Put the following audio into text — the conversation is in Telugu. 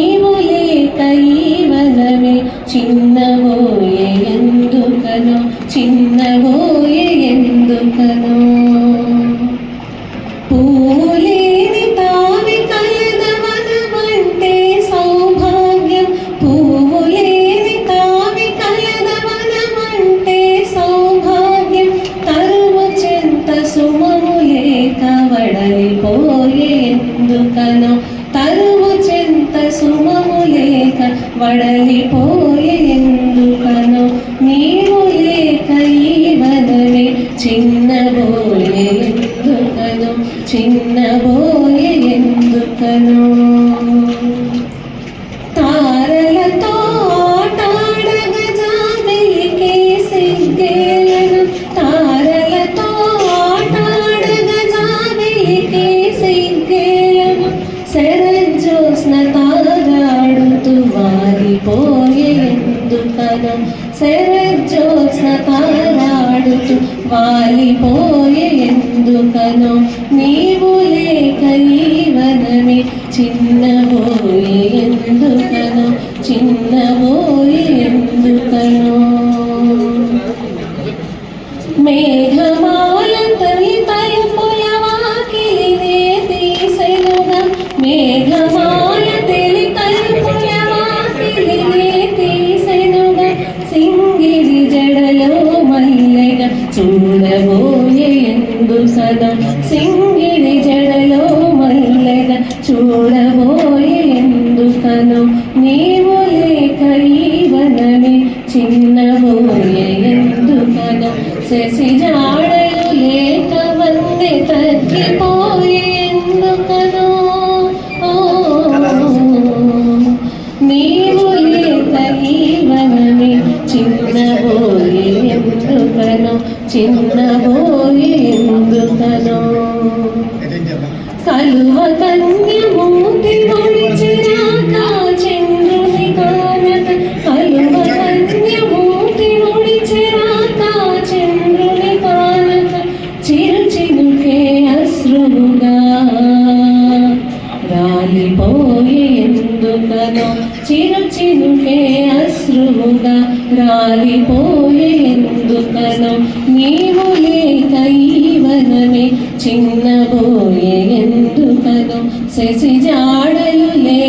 నీవు లేక ఈ వనమే చిన్నబోయే ఎందుకను చిన్నబోయే ఎందుకను. పూలేని తావి కలదవనమంటే సౌభాగ్యం. పూలేని తావి కలదవనమంటే సౌభాగ్యం. తరువు చెంత సుమము లేక వడలిపోయే ఎందుకను తరువు నీవు లేక ఈ వదలి చిన్నబోయేందుకను చిన్నబోయేందుకను తారలతో ఆట వారిపోయే ఎందుకను శరజ్యోత్స్న తారాడుతూ వాలిపోయే ఎందుకను నీవు లేక ఈ వనమే చిన్నబోయే ఎందుకను మేఘ ఎందు సింగిని జడలో మల్లెగా చూడబోయేందుకను నీవు లేక ఈ వనమే చిన్నబోయే ఎందుకను ചിന്നവോയെന്തുതനോ കലുവ കന്യ മൂതി రాలిపోయేందుకనో చిరు చిరుకే అస రాలిపోయేందుకను నీవు లేక ఈ వనమే చిన్నబోయేందుకను శశి జాడలు లే